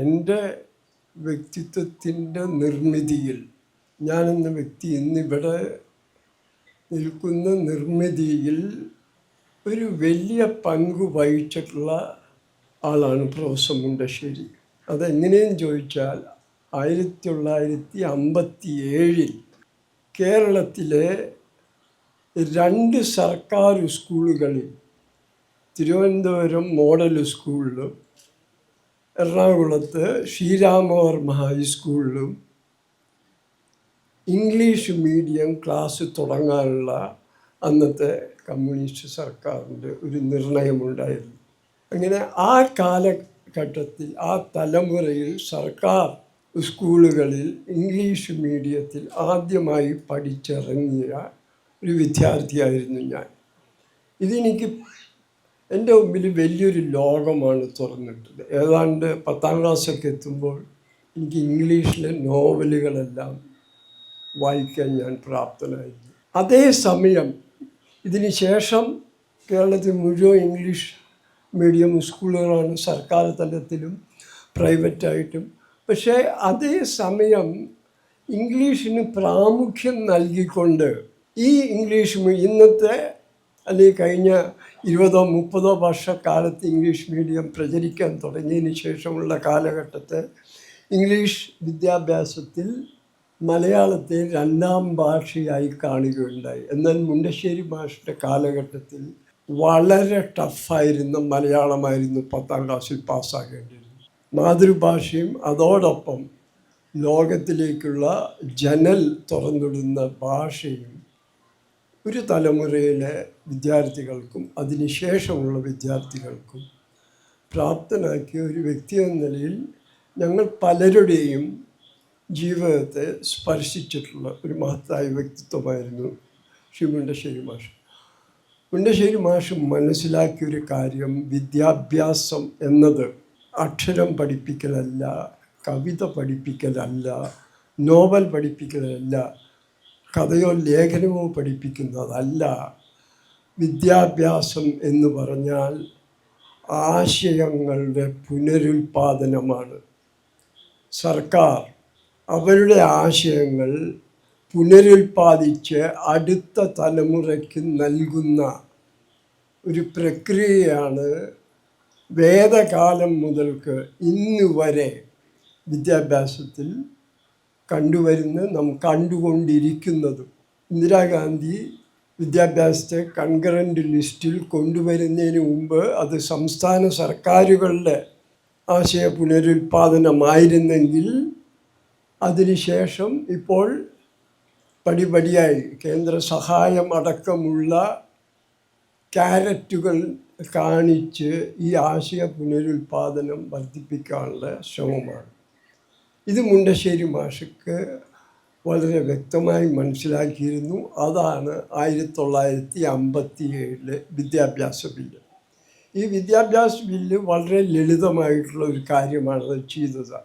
എന്റെ വ്യക്തിത്വത്തിന്റെ നിർമ്മിതിയിൽ ഞാനെന്ന വ്യക്തി ഇന്നിവിടെ നിൽക്കുന്ന നിർമ്മിതിയിൽ ഒരു വലിയ പങ്ക് വഹിച്ചിട്ടുള്ള ആളാണ് പ്രൊഫസർ മുണ്ടശ്ശേരി. അതെങ്ങനെയെന്ന് ചോദിച്ചാൽ ആയിരത്തി തൊള്ളായിരത്തി അമ്പത്തി ഏഴിൽ കേരളത്തിലെ രണ്ട് സർക്കാർ സ്കൂളുകളിൽ തിരുവനന്തപുരം മോഡൽ സ്കൂളിലും എറണാകുളത്ത് ശ്രീരാമവർമ്മ ഹൈസ്കൂളിലും ഇംഗ്ലീഷ് മീഡിയം ക്ലാസ് തുടങ്ങാനുള്ള അന്നത്തെ കമ്മ്യൂണിസ്റ്റ് സർക്കാരിന്റെ ഒരു നിർണയമുണ്ടായിരുന്നു. അങ്ങനെ ആ കാലഘട്ടത്തിൽ ആ തലമുറയിൽ സർക്കാർ സ്കൂളുകളിൽ ഇംഗ്ലീഷ് മീഡിയത്തിൽ ആദ്യമായി പഠിച്ചിറങ്ങിയ ഒരു വിദ്യാർത്ഥിയായിരുന്നു ഞാൻ. ഇതെനിക്ക് എന്റെ മുമ്പിൽ വലിയൊരു ലോകമാണ് തുറന്നിട്ടത് ഏതാണ്ട് പത്താം ക്ലാസ്സൊക്കെ എത്തുമ്പോൾ എനിക്ക് ഇംഗ്ലീഷിലെ നോവലുകളെല്ലാം വായിക്കാൻ ഞാൻ പ്രാപ്തനായിരുന്നു. അതേസമയം ഇതിന് ശേഷം കേരളത്തിൽ മുഴുവൻ ഇംഗ്ലീഷ് മീഡിയം സ്കൂളുകളാണ് സർക്കാർ തലത്തിലും പ്രൈവറ്റായിട്ടും. പക്ഷേ അതേ സമയം ഇംഗ്ലീഷിന് പ്രാമുഖ്യം നൽകിക്കൊണ്ട് ഈ ഇംഗ്ലീഷ് ഇന്നത്തെ അല്ലെങ്കിൽ കഴിഞ്ഞ ഇരുപതോ മുപ്പതോ വർഷക്കാലത്ത് ഇംഗ്ലീഷ് മീഡിയം പ്രചരിക്കാൻ തുടങ്ങിയതിന് ശേഷമുള്ള കാലഘട്ടത്തെ ഇംഗ്ലീഷ് വിദ്യാഭ്യാസത്തിൽ മലയാളത്തെ രണ്ടാം ഭാഷയായി കാണുകയുണ്ടായി. എന്നാൽ മുണ്ടശ്ശേരി ഭാഷയുടെ കാലഘട്ടത്തിൽ വളരെ ടഫായിരുന്ന മലയാളമായിരുന്നു പത്താം ക്ലാസ്സിൽ പാസ്സാകേണ്ടിയിരുന്നത്. മാതൃഭാഷയും അതോടൊപ്പം ലോകത്തിലേക്കുള്ള ജനൽ തുറന്നിടുന്ന ഭാഷയും ഒരു തലമുറയിലെ വിദ്യാർത്ഥികൾക്കും അതിനുശേഷമുള്ള വിദ്യാർത്ഥികൾക്കും പ്രാപ്തനാക്കിയ ഒരു വ്യക്തി എന്ന നിലയിൽ ഞങ്ങൾ പലരുടെയും ജീവിതത്തെ സ്പർശിച്ചിട്ടുള്ള ഒരു മഹത്തായ വ്യക്തിത്വമായിരുന്നു ശ്രീ മുണ്ടശ്ശേരി മാഷ്. മുണ്ടശ്ശേരി മാഷ് മനസ്സിലാക്കിയൊരു കാര്യം വിദ്യാഭ്യാസം എന്നത് അക്ഷരം പഠിപ്പിക്കലല്ല കവിത പഠിപ്പിക്കലല്ല നോവൽ പഠിപ്പിക്കലല്ല കഥയോ ലേഖനമോ പഠിപ്പിക്കുന്നതല്ല. വിദ്യാഭ്യാസം എന്ന് പറഞ്ഞാൽ ആശയങ്ങളുടെ പുനരുൽപാദനമാണ്. സർക്കാർ അവരുടെ ആശയങ്ങൾ പുനരുൽപാദിച്ച് അടുത്ത തലമുറയ്ക്ക് നൽകുന്ന ഒരു പ്രക്രിയയാണ് വേദകാലം മുതൽക്ക് ഇന്ന് വരെ വിദ്യാഭ്യാസത്തിൽ കണ്ടുവരുന്ന നാം കണ്ടുകൊണ്ടിരിക്കുന്നതും. ഇന്ദിരാഗാന്ധി വിദ്യാഭ്യാസത്തെ കൺകറന്റ് ലിസ്റ്റിൽ കൊണ്ടുവരുന്നതിന് മുമ്പ് അത് സംസ്ഥാന സർക്കാരുകളുടെ ആശയ പുനരുൽപാദനമായിരുന്നെങ്കിൽ അതിനുശേഷം ഇപ്പോൾ പടിപടിയായി കേന്ദ്ര സഹായം അടക്കമുള്ള ക്യാരറ്റുകൾ കാണിച്ച് ഈ ആശയ പുനരുൽപാദനം വർദ്ധിപ്പിക്കാനുള്ള ശ്രമമാണ്. ഇത് മുണ്ടശ്ശേരി മാഷക്ക് വളരെ വ്യക്തമായി മനസ്സിലാക്കിയിരുന്നു. അതാണ് ആയിരത്തി തൊള്ളായിരത്തി അമ്പത്തി ഏഴിലെ വിദ്യാഭ്യാസ ബില്ല്. ഈ വിദ്യാഭ്യാസ ബില്ല് വളരെ ലളിതമായിട്ടുള്ള ഒരു കാര്യമാണ് അത് ചെയ്തത്.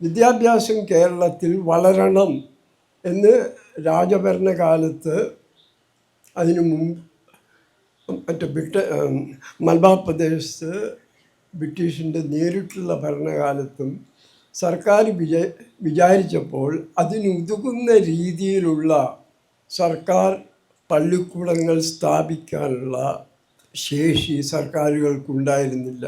വിദ്യാഭ്യാസം കേരളത്തിൽ വളരണം എന്ന് രാജഭരണകാലത്ത് അതിനു മുമ്പ് മറ്റേ ബ്രിട്ട മലബാർ പ്രദേശത്ത് ബ്രിട്ടീഷിന്റെ നേരിട്ടുള്ള ഭരണകാലത്തും സർക്കാർ വിച വിചാരിച്ചപ്പോൾ അതിനുതുകുന്ന രീതിയിലുള്ള സർക്കാർ പള്ളിക്കൂടങ്ങൾ സ്ഥാപിക്കാനുള്ള ശേഷി സർക്കാരുകൾക്കുണ്ടായിരുന്നില്ല.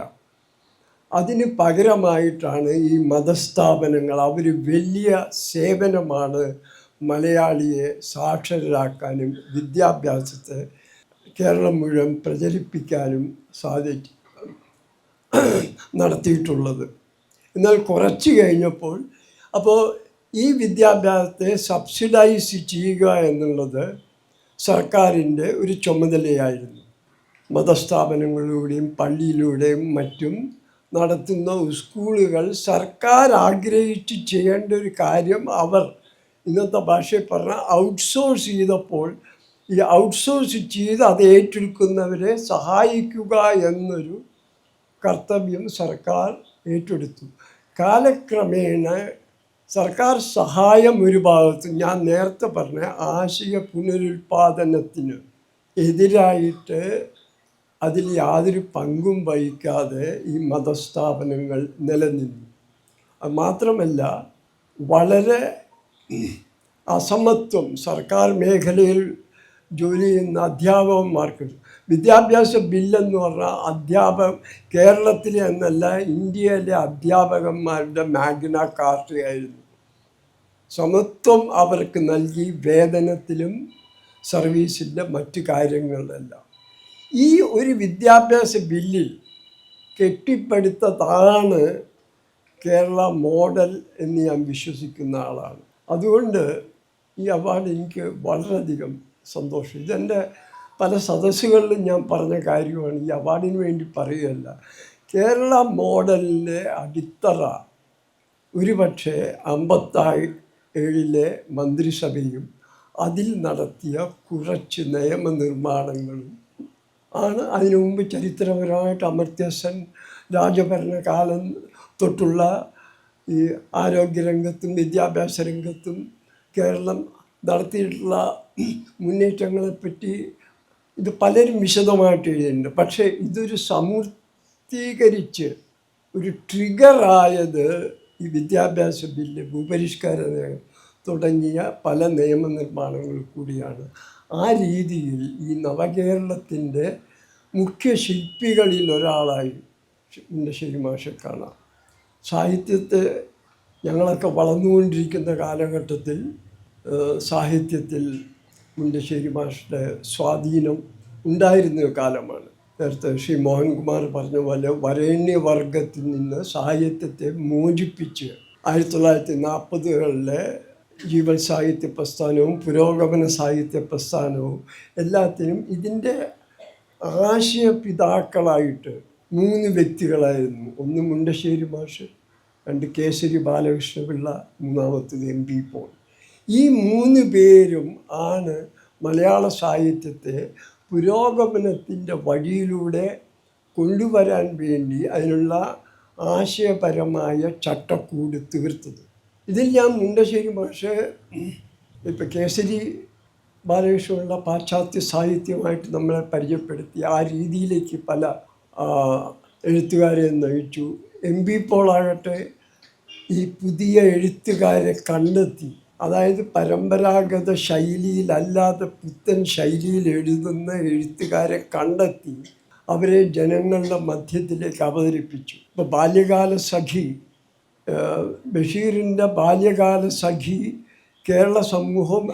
അതിന് പകരമായിട്ടാണ് ഈ മതസ്ഥാപനങ്ങൾ അവർ വലിയ സേവനമാണ് മലയാളിയെ സാക്ഷരരാക്കാനും വിദ്യാഭ്യാസത്തെ കേരളം മുഴുവൻ പ്രചരിപ്പിക്കാനും സാധിച്ചു നടത്തിയിട്ടുള്ളത്. എന്നാൽ കുറച്ച് കഴിഞ്ഞപ്പോൾ അപ്പോൾ ഈ വിദ്യാഭ്യാസത്തെ സബ്സിഡൈസ് ചെയ്യുക എന്നുള്ളത് സർക്കാരിന്റെ ഒരു ചുമതലയായിരുന്നു. മതസ്ഥാപനങ്ങളിലൂടെയും പള്ളിയിലൂടെയും മറ്റും നടത്തുന്ന സ്കൂളുകൾ സർക്കാർ ആഗ്രഹിച്ച് ചെയ്യേണ്ട ഒരു കാര്യം അവർ ഇന്നത്തെ ഭാഷയിൽ പറഞ്ഞാൽ ഔട്ട്സോഴ്സ് ചെയ്തപ്പോൾ ഈ ഔട്ട്സോഴ്സ് ചെയ്ത് അത് ഏറ്റെടുക്കുന്നവരെ സഹായിക്കുക എന്നൊരു കർത്തവ്യം സർക്കാർ ഏറ്റെടുത്തു. കാലക്രമേണ സർക്കാർ സഹായം ഒരു ഭാഗത്ത് ഞാൻ നേരത്തെ പറഞ്ഞ ആശയ പുനരുൽപാദനത്തിന് എതിരായിട്ട് അതിൽ യാതൊരു പങ്കും വഹിക്കാതെ ഈ മതസ്ഥാപനങ്ങൾ നിലനിന്നു. അത് മാത്രമല്ല വളരെ അസമത്വം സർക്കാർ മേഖലയിൽ ജോലി ചെയ്യുന്ന അധ്യാപകന്മാർക്ക് വിദ്യാഭ്യാസ ബില്ലെന്ന് പറഞ്ഞാൽ അധ്യാപക കേരളത്തിലെ എന്നല്ല ഇന്ത്യയിലെ അധ്യാപകന്മാരുടെ മാഗ്ന കാർട്ടയായിരുന്നു സമത്വം അവർക്ക് നൽകി വേതനത്തിലും സർവീസിന്റെ മറ്റു കാര്യങ്ങളിലെല്ലാം. ഈ ഒരു വിദ്യാഭ്യാസ ബില്ലിൽ കെട്ടിപ്പടുത്തതാണ് കേരള മോഡൽ എന്ന് ഞാൻ വിശ്വസിക്കുന്ന ആളാണ്. അതുകൊണ്ട് ഈ അവാർഡ് എനിക്ക് വളരെയധികം സന്തോഷം. ഇതെന്റെ പല സദസ്സുകളിലും ഞാൻ പറഞ്ഞ കാര്യമാണ്. ഈ അവാർഡിന് വേണ്ടി പറയുകയല്ല. കേരള മോഡലിന്റെ അടിത്തറ ഒരുപക്ഷെ അമ്പത്തായി ഏഴിലെ മന്ത്രിസഭയും അതിൽ നടത്തിയ കുറച്ച് നിയമനിർമ്മാണങ്ങളും ആണ്. അതിനു മുമ്പ് ചരിത്രപരമായിട്ട് അമർത്യസൻ രാജഭരണകാലം തൊട്ടുള്ള ഈ ആരോഗ്യരംഗത്തും വിദ്യാഭ്യാസ രംഗത്തും കേരളം നടത്തിയിട്ടുള്ള മുന്നേറ്റങ്ങളെപ്പറ്റി ഇത് പലരും വിശദമായിട്ട് എഴുതിയിട്ടുണ്ട്. പക്ഷേ ഇതൊരു സമൂർത്തീകരിച്ച് ഒരു ട്രിഗറായത് ഈ വിദ്യാഭ്യാസ ബില്ല് ഭൂപരിഷ്കാര നിയമം തുടങ്ങിയ പല നിയമനിർമ്മാണങ്ങൾ കൂടിയാണ്. ആ രീതിയിൽ ഈ നവകേരളത്തിന്റെ മുഖ്യ ശില്പികളിൽ ഒരാളായി മുണ്ടശ്ശേരി മാഷെ കാണാം സാഹിത്യത്തെ ഞങ്ങളൊക്കെ വളർന്നുകൊണ്ടിരിക്കുന്ന കാലഘട്ടത്തിൽ സാഹിത്യത്തിൽ മുണ്ടശ്ശേരി മാഷിന്റെ സ്വാധീനം ഉണ്ടായിരുന്ന കാലമാണ്. നേരത്തെ ശ്രീ മോഹൻകുമാർ പറഞ്ഞ പോലെ വരേണ്യവർഗത്തിൽ നിന്ന് സാഹിത്യത്തെ മോചിപ്പിച്ച് ആയിരത്തി തൊള്ളായിരത്തി നാൽപ്പതുകളിലെ ജീവൻ സാഹിത്യ പ്രസ്ഥാനവും പുരോഗമന സാഹിത്യ പ്രസ്ഥാനവും എല്ലാത്തിനും ഇതിന്റെ ആശയപിതാക്കളായിട്ട് മൂന്ന് വ്യക്തികളായിരുന്നു. ഒന്ന് മുണ്ടശ്ശേരി മാഷ് രണ്ട് കേസരി ബാലകൃഷ്ണപിള്ള മൂന്നാമത്തത് എം പി പോൾ. ഈ മൂന്ന് പേരും ആണ് മലയാള സാഹിത്യത്തെ പുരോഗമനത്തിന്റെ വഴിയിലൂടെ കൊണ്ടുവരാൻ വേണ്ടി അതിനുള്ള ആശയപരമായ ചട്ടക്കൂട് തീർത്തത്. ഇതിൽ ഞാൻ മുണ്ടശ്ശേരി മാഷ് ഇപ്പം കേസരി ബാലകൃഷ്ണനുള്ള പാശ്ചാത്യ സാഹിത്യമായിട്ട് നമ്മളെ പരിചയപ്പെടുത്തി. ആ രീതിയിലേക്ക് പല എഴുത്തുകാരെ നയിച്ചു. എം ബി പോളാകട്ടെ ഈ പുതിയ എഴുത്തുകാരെ കണ്ടെത്തി. അതായത് പരമ്പരാഗത ശൈലിയിലല്ലാതെ പുത്തൻ ശൈലിയിൽ എഴുതുന്ന എഴുത്തുകാരെ കണ്ടെത്തി അവരെ ജനങ്ങളുടെ മധ്യത്തിലേക്ക് അവതരിപ്പിച്ചു. ഇപ്പോൾ ബാല്യകാല സഖി ബഷീറിന്റെ ബാല്യകാല സഖി കേരള സമൂഹം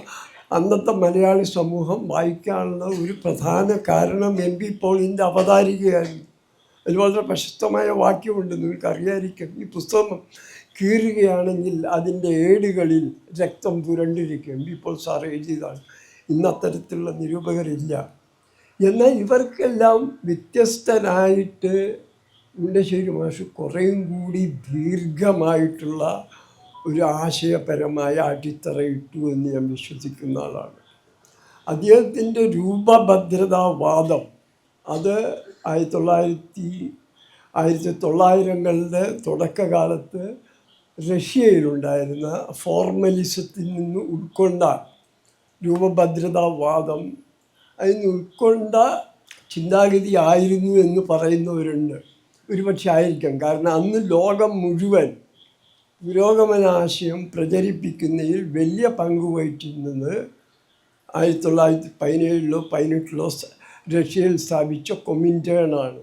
അന്നത്തെ മലയാളി സമൂഹം വായിക്കാനുള്ള ഒരു പ്രധാന കാരണം എം പി പോളിന്റെ അവതാരികയായിരുന്നു. അതിൽ വളരെ പ്രശസ്തമായ വാക്യമുണ്ട് നിങ്ങൾക്ക് അറിയാതിരിക്കും ഈ പുസ്തകം കീറുകയാണെങ്കിൽ അതിന്റെ ഏടുകളിൽ രക്തം പുരണ്ടിരിക്കും. ഇപ്പോൾ സാർ എഴുതിയതാണ് ഇന്ന് അത്തരത്തിലുള്ള നിരൂപകരില്ല. എന്നാൽ ഇവർക്കെല്ലാം വ്യത്യസ്തനായിട്ട് മുണ്ടശ്ശേരി മാഷ് കുറേയും കൂടി ദീർഘമായിട്ടുള്ള ഒരു ആശയപരമായ അടിത്തറ ഇട്ടു എന്ന് ഞാൻ വിശ്വസിക്കുന്ന ആളാണ്. അദ്ദേഹത്തിന്റെ രൂപഭദ്രതാവാദം അത് ആയിരത്തി തൊള്ളായിരത്തി ആയിരത്തി തൊള്ളായിരങ്ങളുടെ തുടക്കകാലത്ത് റഷ്യയിലുണ്ടായിരുന്ന ഫോർമലിസത്തിൽ നിന്ന് ഉൾക്കൊണ്ട രൂപഭദ്രതാവാദം അതിന് ഉൾക്കൊണ്ട ചിന്താഗതി ആയിരുന്നു എന്ന് പറയുന്നവരുണ്ട്. ഒരുപക്ഷെ ആയിരിക്കാം. കാരണം അന്ന് ലോകം മുഴുവൻ പുരോഗമനാശയം പ്രചരിപ്പിക്കുന്നതിൽ വലിയ പങ്ക് വഹിച്ചിരുന്നത് ആയിരത്തി തൊള്ളായിരത്തി പതിനേഴിലോ പതിനെട്ടിലോ റഷ്യയിൽ സ്ഥാപിച്ച കൊമിന്റേണാണ്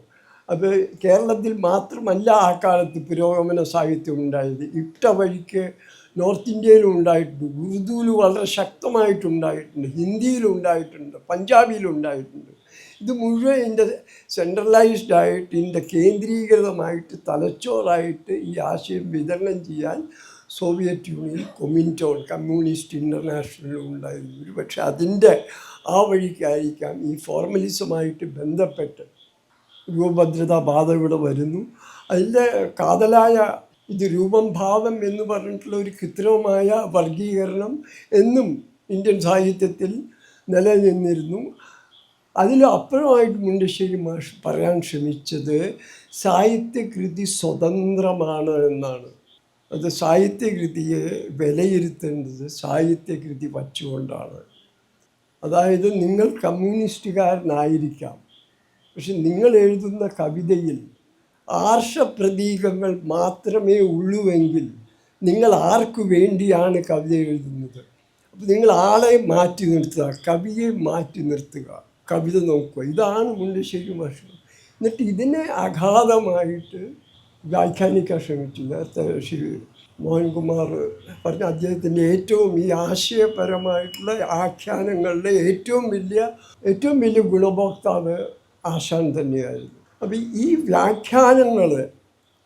അത് കേരളത്തിൽ മാത്രമല്ല ആ കാലത്ത് പുരോഗമന സാഹിത്യം ഉണ്ടായത്. ഇട്ട വഴിക്ക് നോർത്ത് ഇന്ത്യയിലും ഉണ്ടായിട്ടുണ്ട്. ഉറുദുവിൽ വളരെ ശക്തമായിട്ടുണ്ടായിട്ടുണ്ട്. ഹിന്ദിയിലും ഉണ്ടായിട്ടുണ്ട്. പഞ്ചാബിയിലും ഉണ്ടായിട്ടുണ്ട്. ഇത് മുഴുവൻ ഇതിന്റെ സെൻട്രലൈസ്ഡ് ആയിട്ട് ഇതിന്റെ കേന്ദ്രീകൃതമായിട്ട് തലച്ചോറായിട്ട് ഈ ആശയം വിതരണം ചെയ്യാൻ സോവിയറ്റ് യൂണിയൻ കൊമിന്റോൺ കമ്മ്യൂണിസ്റ്റ് ഇന്റർനാഷണലും ഉണ്ടായിരുന്നു. ഒരു പക്ഷേ അതിന്റെ ആ വഴിക്കായിരിക്കാം ഈ ഫോർമലിസമായിട്ട് ബന്ധപ്പെട്ട് രൂപഭദ്രതാ ബാധ ഇവിടെ വരുന്നു. അതിന്റെ കാതലായ ഇത് രൂപം ഭാവം എന്ന് പറഞ്ഞിട്ടുള്ള ഒരു കൃത്രിമമായ വർഗീകരണം എന്നും ഇന്ത്യൻ സാഹിത്യത്തിൽ നിലനിന്നിരുന്നു. അതിൽ അപ്പുറമായിട്ട് മുണ്ടശ്ശേരി മാഷ് പറയാൻ ശ്രമിച്ചത് സാഹിത്യകൃതി സ്വതന്ത്രമാണ് എന്നാണ്. അത് സാഹിത്യകൃതിയെ വിലയിരുത്തേണ്ടത് സാഹിത്യകൃതി വച്ചുകൊണ്ടാണ്. അതായത് നിങ്ങൾ കമ്മ്യൂണിസ്റ്റുകാരനായിരിക്കാം. പക്ഷെ നിങ്ങൾ എഴുതുന്ന കവിതയിൽ ആർഷപ്രതീകങ്ങൾ മാത്രമേ ഉള്ളൂവെങ്കിൽ നിങ്ങൾ ആർക്കു വേണ്ടിയാണ് കവിത എഴുതുന്നത്? അപ്പോൾ നിങ്ങൾ ആളെ മാറ്റി നിർത്തുക കവിയെ മാറ്റി നിർത്തുക. കവിത നോക്കുക. ഇതാണ് മുണ്ടശ്ശേരി ഭാഷ എന്നിട്ട് ഇതിനെ അഗാധമായിട്ട് വ്യാഖ്യാനിക്കാൻ ശ്രമിച്ചു. നേരത്തെ ശ്രീ മോഹൻകുമാർ പറഞ്ഞ അദ്ദേഹത്തിന്റെ ഏറ്റവും ഈ ആശയപരമായിട്ടുള്ള ആഖ്യാനങ്ങളുടെ ഏറ്റവും വലിയ ഏറ്റവും വലിയ ഗുണഭോക്താവ് ആശാൻ തന്നെയായിരുന്നു അപ്പം ഈ വ്യാഖ്യാനങ്ങൾ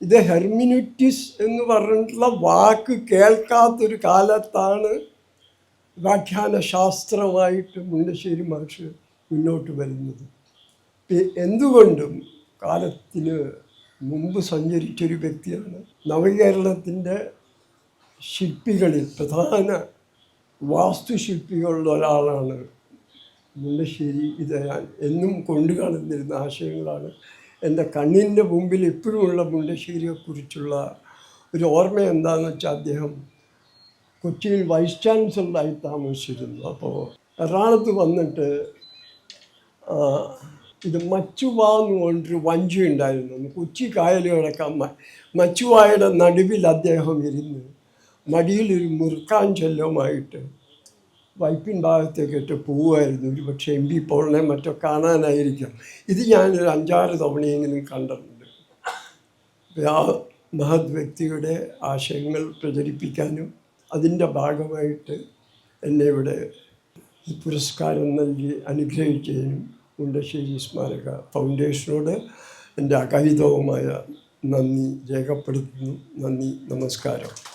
ഇത് ഹെർമിനുറ്റിസ് എന്ന് പറഞ്ഞിട്ടുള്ള വാക്ക് കേൾക്കാത്തൊരു കാലത്താണ് വ്യാഖ്യാന ശാസ്ത്രമായിട്ട് മുണ്ടശ്ശേരി മഹർഷി മുന്നോട്ട് വരുന്നത്. എന്തുകൊണ്ടും കാലത്തിന് മുമ്പ് സഞ്ചരിച്ചൊരു വ്യക്തിയാണ് നവകേരളത്തിന്റെ ശില്പികളിൽ പ്രധാന വാസ്തുശില്പികളിൽ ഒരാളാണ് മുണ്ടശ്ശേരി ഇത് ഞാൻ എന്നും കൊണ്ടു കാണുന്നിരുന്ന ആശയങ്ങളാണ്. എന്റെ കണ്ണിന്റെ മുമ്പിൽ ഇപ്പോഴുമുള്ള മുല്ലശ്ശേരിയെക്കുറിച്ചുള്ള ഒരു ഓർമ്മ എന്താണെന്ന് വെച്ചാൽ അദ്ദേഹം കൊച്ചിയിൽ വൈസ് ചാൻസലറായി താമസിച്ചിരുന്നു. അപ്പോൾ എറണാകുളത്ത് വന്നിട്ട് ഇത് മച്ചുവ എന്ന് പറഞ്ഞൊരു വഞ്ചി ഉണ്ടായിരുന്നു. കൊച്ചി കായൽ കിടക്കാൻ മച്ചുവായുടെ നടുവിൽ അദ്ദേഹം ഇരുന്ന് മടിയിലൊരു മുറുക്കാൻ ചെല്ലുമായിട്ട് വൈപ്പിൻ ഭാഗത്തേക്കിട്ട് പോവുമായിരുന്നു. ഒരു പക്ഷേ എം പി പോളിനെ മറ്റോ കാണാനായിരിക്കും. ഇത് ഞാനൊരു അഞ്ചാറ് തവണയെങ്കിലും കണ്ടിട്ടുണ്ട്. ആ മഹത് വ്യക്തിയുടെ ആശയങ്ങൾ പ്രചരിപ്പിക്കാനും അതിന്റെ ഭാഗമായിട്ട് എന്നെ ഇവിടെ പുരസ്കാരം നൽകി അനുഗ്രഹിക്കുകയും മുണ്ടശ്ശേരി സ്മാരക ഫൗണ്ടേഷനോട് എന്റെ അകാരിതവുമായ നന്ദി രേഖപ്പെടുത്തുന്നു. നന്ദി. നമസ്കാരം.